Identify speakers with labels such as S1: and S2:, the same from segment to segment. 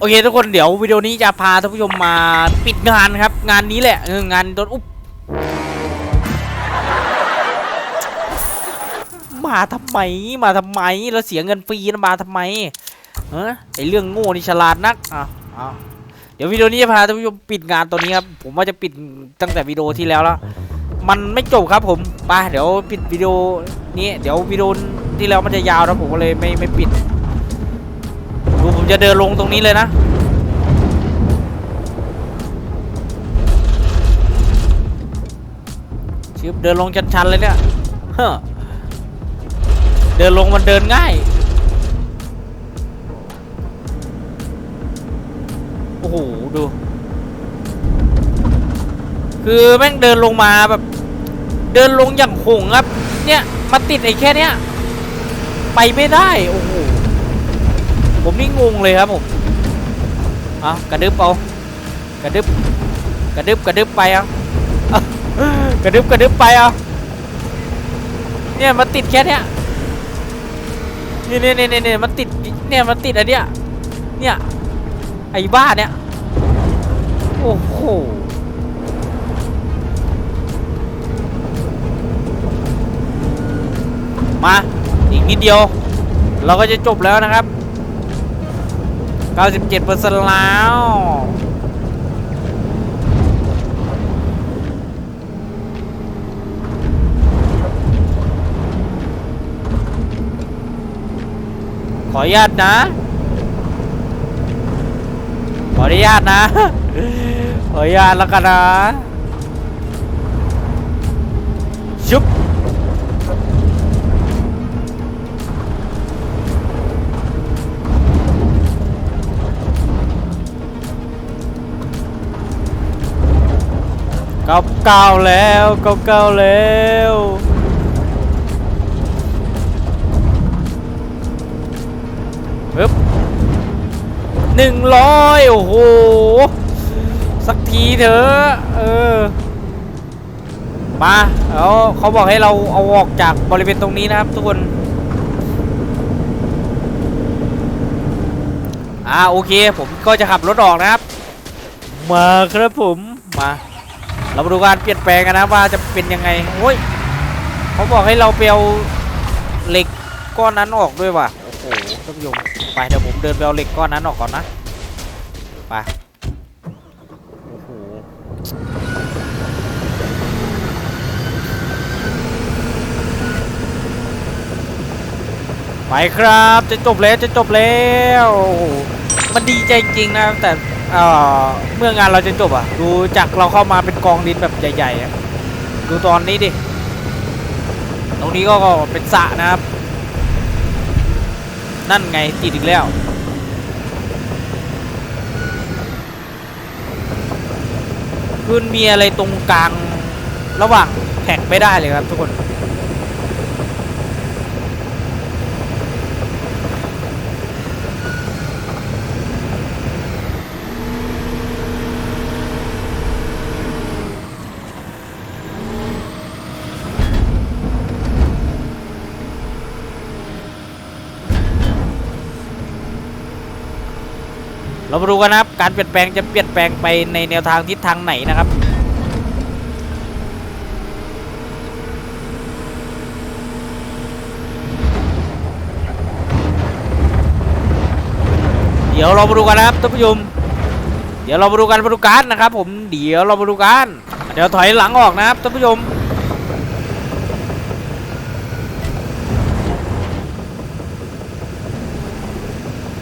S1: โอเคทุกคนเดี๋ยววิดีโอนี้จะพาท่านผู้ชมมาปิดงานครับ งานนี้แหละเอองานโดนอุ๊บมาทำไมมาทำไมเราเสียเงินฟรีนะมาทำไมเออไอเรื่องโง่นี่ฉลาดนักอะเอาเดี๋ยววิดีโอนี้จะพาท่านผู้ชมปิดงานตัวนี้ครับผมว่าจะปิดตั้งแต่วิดีโอที่แล้วแล้วมันไม่จบครับผมไปเดี๋ยวปิดวิดีโอนี้เดี๋ยววิดีโอที่แล้วมันจะยาวแล้วผมก็เลยไม่ไม่ปิด จะเดินลงตรงนี้เลยนะ ชิบเดินลงชันๆเลยเนี่ยเฮ้อเดินลงมันเดินง่าย โอ้โห ดู คือแม่งเดินลงมาแบบ เดินลงอย่างหงครับ เนี่ย มาติดไอ้แค่เนี้ย ไปไม่ได้ โอ้โห ผมนี่งงเลยครับผมเอากระดึบเอากระดึบกระดึบกระดึบไปอาเอกระดึบกระดึบไปเอาเนี่ยมันติดแค่เนี้ยเนี่ยเนี่ยเนี่ยเนี่ยมันติดเนี่ยมันติดอันเนี้ยเนี่ยไอ้บ้าเนี่ยโอ้โหมาอีกนิดเดียว เราก็จะจบแล้วนะครับ 97%แล้วขออนุญาตนะ ขออนุญาตนะ ขออนุญาตแล้วกันนะชุบ ก้าเก้าแล้วเก้าเก้าแล้วปึ๊บหนึ่งร้อยโอ้โห สักทีเถอะเออ มาแล้วเขาบอกให้เราเอาออกจากบริเวณตรงนี้นะครับทุกคน อ่าโอเค ผมก็จะขับรถออกนะครับ มาครับผม มา เรามาดูการเปลี่ยนแปลงกันนะว่าจะเป็นยังไงโอ้ยเขาบอกให้เราไปเอาเหล็กก้อนนั้นออกด้วยว่ะโอ้โหท่านผู้ชมไปเดี๋ยวผมเดินไปเอาเหล็กก้อนนั้นออกก่อนนะไปโอ้โหไปครับจะจบแล้วจะจบแล้วโอ้โหมันดีใจจริงนะแต่ เอ่อเมื่องานเราจะจบอะ ดูจากเราเข้ามาเป็นกองดินแบบใหญ่ๆอะดูตอนนี้ดิ ตรงนี้ก็เป็นสระนะครับ นั่นไงติดอีกแล้วคือมันมีอะไรตรงกลางระหว่างแท็กไม่ได้เลยครับทุกคน เรามาดูกันนะครับ การเปลี่ยนแปลงจะเปลี่ยนแปลงไปในแนวทางทิศทางไหนนะครับเดี๋ยวเรามาดูกันนะครับท่านผู้ชมเดี๋ยวเรามาดูกันมาดูกันนะครับ ผมเดี๋ยวเรามาดูกันเดี๋ยวถอยหลังออกนะครับท่านผู้ชม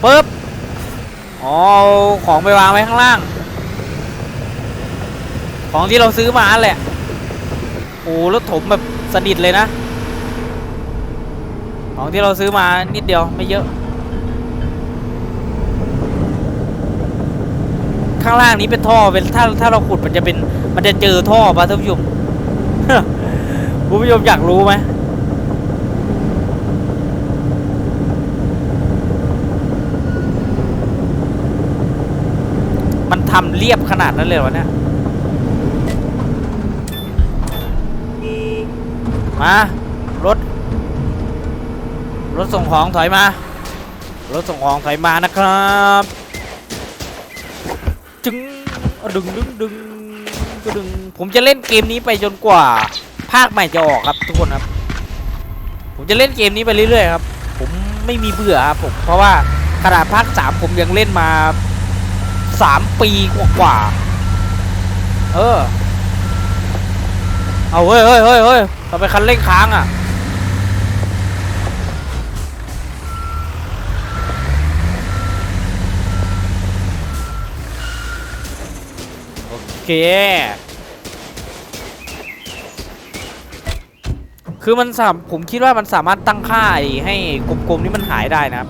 S1: ปึ๊บ เอาของไปวางไว้ข้างล่าง ของที่เราซื้อมาแหละ โอ้รถถมแบบสนิทเลยนะ ของที่เราซื้อมานิดเดียวไม่เยอะ ข้างล่างนี้เป็นท่อเป็นถ้าถ้าเราขุดมันจะเป็นมันจะเจอท่อป่ะท่านผู้ชมคุณผู้ชมอยากรู้ไหม มันทำเรียบขนาดนั้นเลยวะเนี่ย มา รถ รถส่งของถอยมา รถส่งของถอยมานะครับจึงอะดึงดึงดึงก็ดึง ผมจะเล่นเกมนี้ไปจนกว่า ภาคใหม่จะออกครับทุกคนครับ ผมจะเล่นเกมนี้ไปเรื่อยๆครับ ผมไม่มีเบื่อครับผม เพราะว่าขนาดภาคสามผมยังเล่นมา สามปีกว่าๆเออ เอาเฮ้ยเฮ้ยเฮ้ยเฮ้ยเราไปคันเร่งค้างอะ โอเคคือมันสามผมคิดว่ามันสามารถตั้งค่าให้กลมๆนี่มันหายได้นะครับ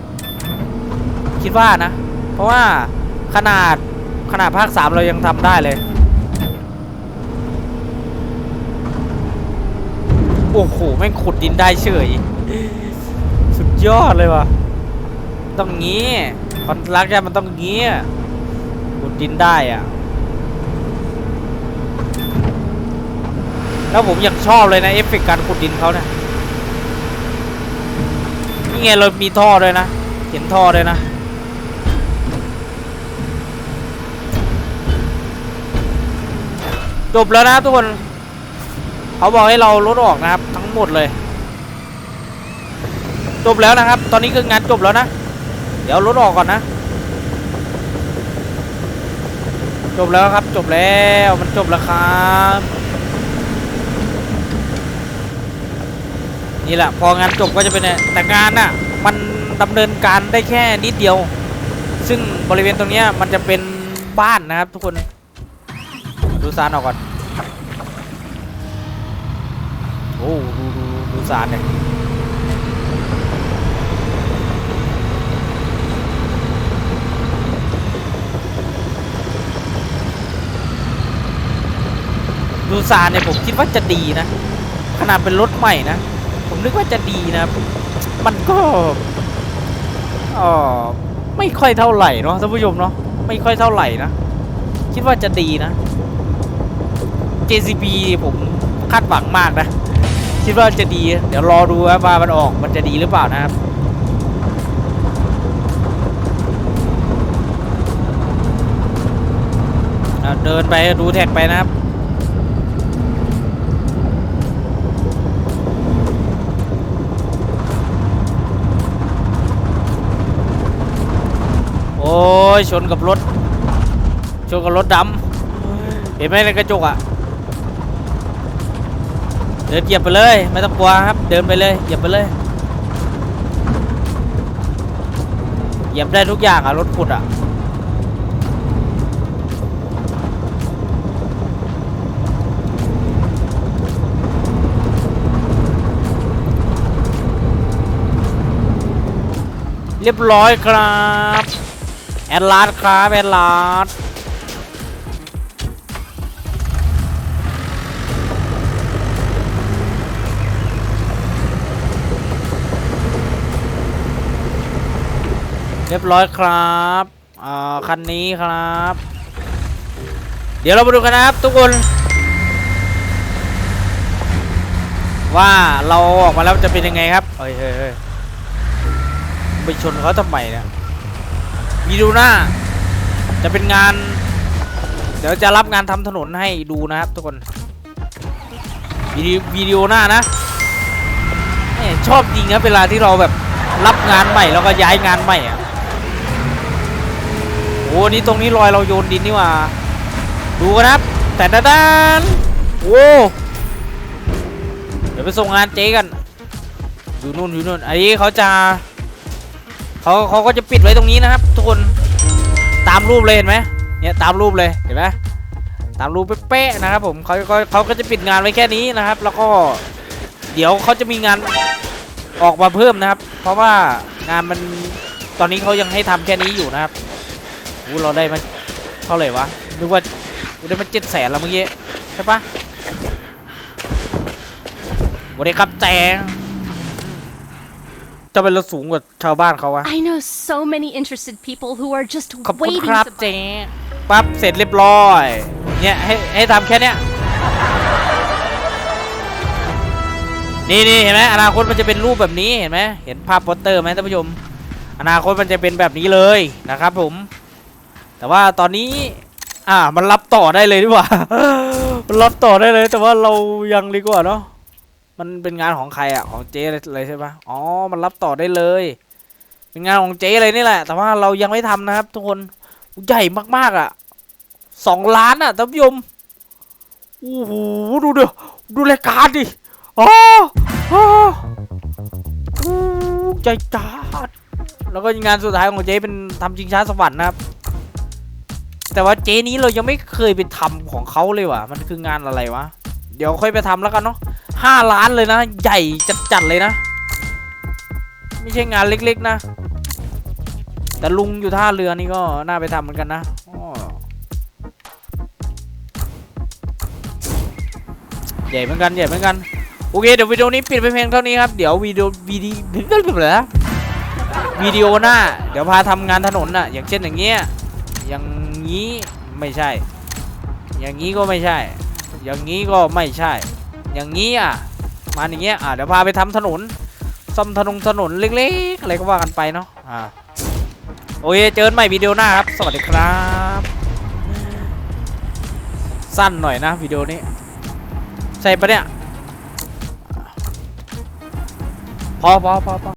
S1: คิดว่านะ เพราะว่า ขนาดขนาดภาคสามเรายังทำได้เลย โอ้โหแม่งขุดดินได้เฉย สุดยอดเลยว่ะ ต้องงี้คอนรักเนี่ยมันต้องงี้ขุดดินได้อะ แล้วผมยังชอบเลยนะเอฟเฟกการขุดดินเขาเนี่ยนี่ไงเรามีท่อด้วยนะ เห็นท่อด้วยนะ จบแล้วนะทุกคนเขาบอกให้เราลดออกนะครับ ทั้งหมดเลย จบแล้วนะครับ ตอนนี้คืองานจบแล้วนะ เดี๋ยวลดออกก่อนนะ จบแล้วครับ จบแล้วมันจบแล้วครับนี่แหละพองานจบก็จะเป็นแต่งานน่ะมันดำเนินการได้แค่นิดเดียว ซึ่งบริเวณตรงนี้มันจะเป็นบ้านนะครับทุกคน ดูซานออกก่อน โอ้ดูดูดูซานเนี่ยดูซานเนี่ยผมคิดว่าจะดีนะ ขนาดเป็นรถใหม่นะ ผมนึกว่าจะดีนะ มันก็เออไม่ค่อยเท่าไหร่เนาะท่านผู้ชมเนาะไม่ค่อยเท่าไหร่นะ คิดว่าจะดีนะ JCB ผมคาดหวังมากนะ คิดว่าจะดี เดี๋ยวรอดูว่ามันออกมันจะดีหรือเปล่านะครับเดินไปดูแท็กไปนะครับ โอ้ยชนกับรถ ชนกับรถดำเห็นไหมในกระจกอะ เดินเหยียบไปเลย ไม่ต้องกลัวครับ เดินไปเลยเหยียบไปเลยเหยียบได้ทุกอย่างอะรถขุดอะเรียบร้อยครับ แอดลาสครับแอดลาส เรียบร้อยครับอ่าคันนี้ครับ เดี๋ยวเรามาดูกันนะครับ ทุกคน ว่าเราออกมาแล้วจะเป็นยังไงครับเฮ้ยเฮ้ยไปชนเขาทำไมเนี่ยมีดูหน้า จะเป็นงาน เดี๋ยวจะรับงานทำถนนให้ดูนะครับทุกคนวิดีวิดีโอหน้านะชอบจริงนะเวลาที่เราแบบรับงานใหม่แล้วก็ย้ายงานใหม่อะ โอ้นี่ตรงนี้รอยเราโยนดินนี่หว่า ดูกันครับ แต่ด้านโอ้เดี๋ยวไปส่งงานเจ๊กัน อยู่นู่นอยู่นู่นอันนี้เขาจะเขาเขาก็จะปิดไว้ตรงนี้นะครับ ทุกคนตามรูปเลยเห็นไหมเนี่ยตามรูปเลยเห็นไหมตามรูปเป๊ะๆนะครับผมเขาก็เขาก็จะปิดงานไว้แค่นี้นะครับ แล้วก็เดี๋ยวเขาจะมีงานออกมาเพิ่มนะครับ เพราะว่างานมันตอนนี้เขายังให้ทำแค่นี้อยู่นะครับ อู้เราได้มาเท่าไหร่วะนึกว่ากูได้มาเจ็ดแสนแล้วเมื่อกี้ใช่ปะวันนี้ครับแจงจะเป็นเราสูงกว่าชาวบ้านเขาวะ
S2: I know so many interested people who are just
S1: ขอบคุณ
S2: waiting
S1: ครับ
S2: to
S1: เจ๊ปั๊บเสร็จเรียบร้อย เนี่ยให้ให้ทำแค่เนี้ย นี่นี่เห็นไหมอนาคตมันจะเป็นรูปแบบนี้เห็นไหมเห็นภาพโปสเตอร์ไหมท่านผู้ชม อนาคตมันจะเป็นแบบนี้เลยนะครับผม แต่ว่าตอนนี้ อ่า มันรับต่อได้เลยดีกว่า มันรับต่อได้เลย แต่ว่าเรายังดีกว่าเนาะ มันเป็นงานของใครอะ ของเจ๊เลยใช่ปะอ๋อ มันรับต่อได้เลย เป็นงานของเจ๊เลยนี่แหละ แต่ว่าเรายังไม่ทำนะครับ ทุกคน ใหญ่มากๆอะสองล้านอะท่านผู้ชมโอ้โห ดูเดียดูรายการดิอ๋ออ๋อโอ้ใจจ้าดแล้วก็งานสุดท้ายของเจ๊เป็นทำชิงช้าสวรรค์นะครับ แต่ว่าเจนี้เรายังไม่เคยไปทำของเขาเลยว่ะ มันคืองานอะไรวะ เดี๋ยวค่อยไปทำแล้วกันเนาะห้าล้านเลยนะ ใหญ่จัดๆเลยนะ ไม่ใช่งานเล็กๆนะ แต่ลุงอยู่ท่าเรือนี่ก็น่าไปทำเหมือนกันนะใหญ่เหมือนกันใหญ่เหมือนกัน โอเค เดี๋ยววิดีโอนี้ปิดไปเพียงเท่านี้ครับ เดี๋ยววิดีโอวิดีโอเหรอวิดีโอหน้า เดี๋ยวพาทำงานถนนน่ะ อย่างเช่นอย่างเงี้ยอย่าง นี้ไม่ใช่ อย่างนี้ก็ไม่ใช่ อย่างนี้ก็ไม่ใช่ อย่างนี้อะมาอย่างเงี้ยอะเดี๋ยวพาไปทำถนนซ่อมถนนถนนเล็กๆอะไรก็ว่ากันไปเนาะอ่าโอเคเจอกันใหม่วิดีโอหน้าครับ สวัสดีครับ สั้นหน่อยนะวิดีโอนี้ ใช่ปะเนี่ยพอพอพอพอ